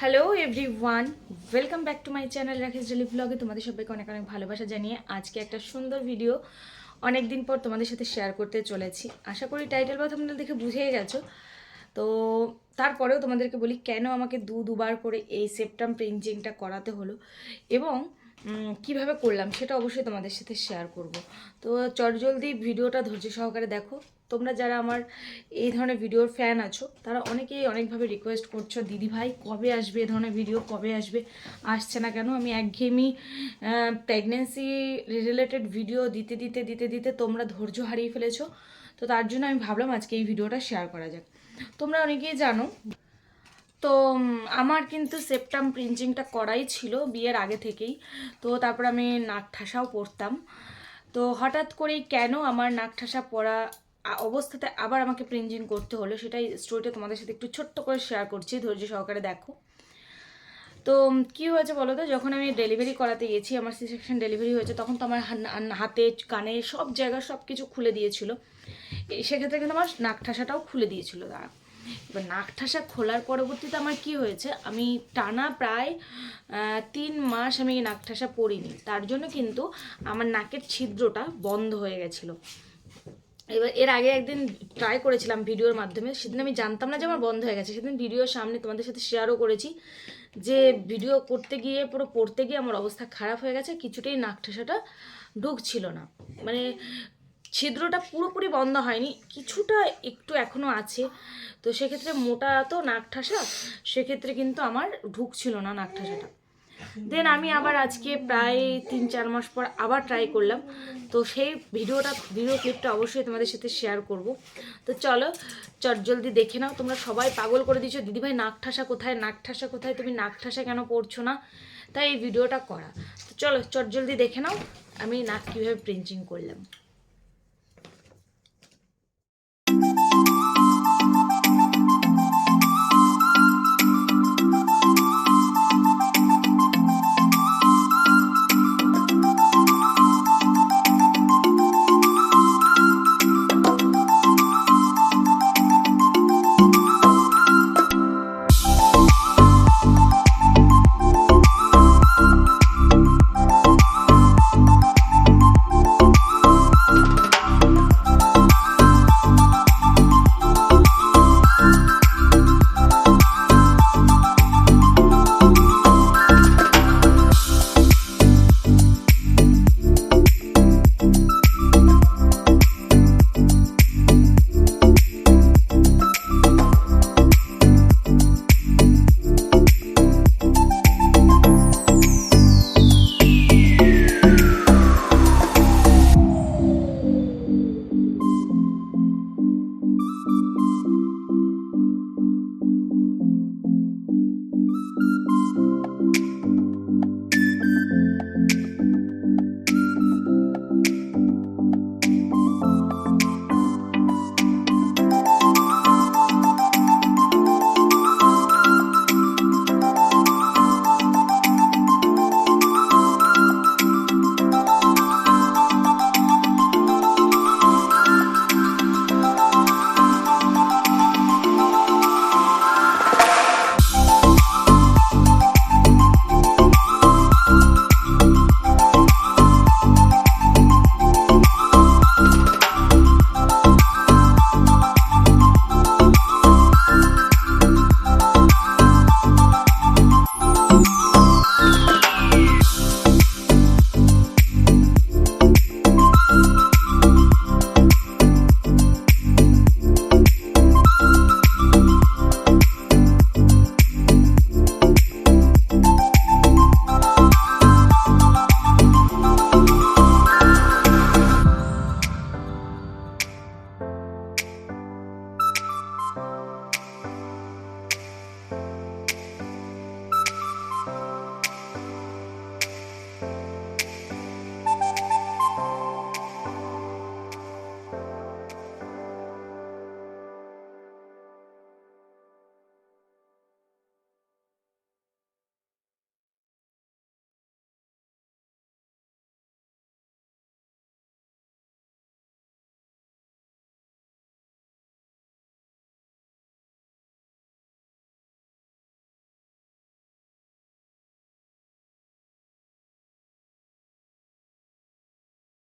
Hello everyone welcome back to my channel Rakesh daily ব্লগে তোমাদের সবাইকে অনেক অনেক ভালোবাসা জানিয়ে আজকে একটা সুন্দর ভিডিও অনেক দিন পর তোমাদের সাথে শেয়ার করতে চলেছি। আশা করি টাইটেল বা তোমরা দেখে বুঝেই গেছো। তো তারপরেও তোমাদেরকে বলি, কেন আমাকে দু দুবার করে এই সেপ্টাম প্রিন্টিংটা করাতে হলো এবং কীভাবে করলাম সেটা অবশ্যই তোমাদের সাথে শেয়ার করব। তো চটজলদি ভিডিওটা ধৈর্য সহকারে দেখো। তোমরা যারা আমার এই ধরনের ভিডিওর ফ্যান আছো, তারা অনেকেই অনেকভাবে রিকোয়েস্ট করছ, দিদি ভাই, কবে আসবে এই ধরনের ভিডিও কবে আসবে? আসছে না কেন? আমি একঘেয়েমি প্রেগনেন্সি রিলেটেড ভিডিও দিতে দিতে দিতে দিতে তোমরা ধৈর্য হারিয়ে ফেলেছো। তো তার জন্য আমি ভাবলাম আজকে এই ভিডিওটা শেয়ার করা যাক। তোমরা অনেকেই জানো, তো আমার কিন্তু সেপ্টাম প্রিন্টিংটা করাই ছিল বিয়ের আগে থেকেই। তো তারপর আমি নাক ঠাসাও পরতাম। তো হঠাৎ করেই কেন আমার নাক ঠাসা পরা অবস্থাতে আবার আমাকে প্রিন্টিং করতে হলো, সেটাই স্টোরিটা তোমাদের সাথে একটু ছোট্ট করে শেয়ার করছি, ধৈর্য সহকারে দেখো। তো কি হয়েছে বলো তো? যখন আমি ডেলিভারি করাতে গেছি, আমার সি সেকশন ডেলিভারি হয়েছে, তখন তো আমার হাতে, কানে সব জায়গা সব কিছু খুলে দিয়েছিল। সেক্ষেত্রে কিন্তু আমার নাক ঠাসাটাও খুলে দিয়েছিল তারা এবার নাক ঠাসা খোলার পরবর্তীতে আমার কি হয়েছে? আমি টানা প্রায় তিন মাস আমি নাক ঠাসা পরিনি তার জন্য কিন্তু আমার নাকের ছিদ্রটা বন্ধ হয়ে গেছিল। এবার এর আগে একদিন ট্রাই করেছিলাম ভিডিওর মাধ্যমে, সেদিন আমি জানতাম না যে আমার বন্ধ হয়ে গেছে। সেদিন ভিডিওর সামনে তোমাদের সাথে শেয়ারও করেছি যে ভিডিও করতে গিয়ে, পুরো পড়তে গিয়ে আমার অবস্থা খারাপ হয়ে গেছে, কিছুতেই নাক ঠাসাটা ঢুকছিল না। মানে ছিদ্রটা পুরোপুরি বন্ধ হয়নি, কিছুটা একটু এখনও আছে। তো সেক্ষেত্রে মোটা তো নাক ঠাসা সেক্ষেত্রে কিন্তু আমার ঢুকছিল না নাক ঠাসাটা দেন আমি আবার আজকে প্রায় তিন, চার মাস পর আবার ট্রাই করলাম। তো সেই ভিডিওটা ভিডিও ক্লিপটা অবশ্যই তোমাদের সাথে শেয়ার করব। তো চলো চটজলদি দেখে নাও, তোমরা সবাই পাগল করে দিচ্ছ দিদিভাই, নাক ঠাসা কোথায়? নাক ঠাসা কোথায়? তুমি নাক ঠাসা কেন পড়ছো না? তাই এই ভিডিওটা করা। তো চলো চটজলদি দেখে নাও, আমি নাক কীভাবে প্রিন্টিং করলাম।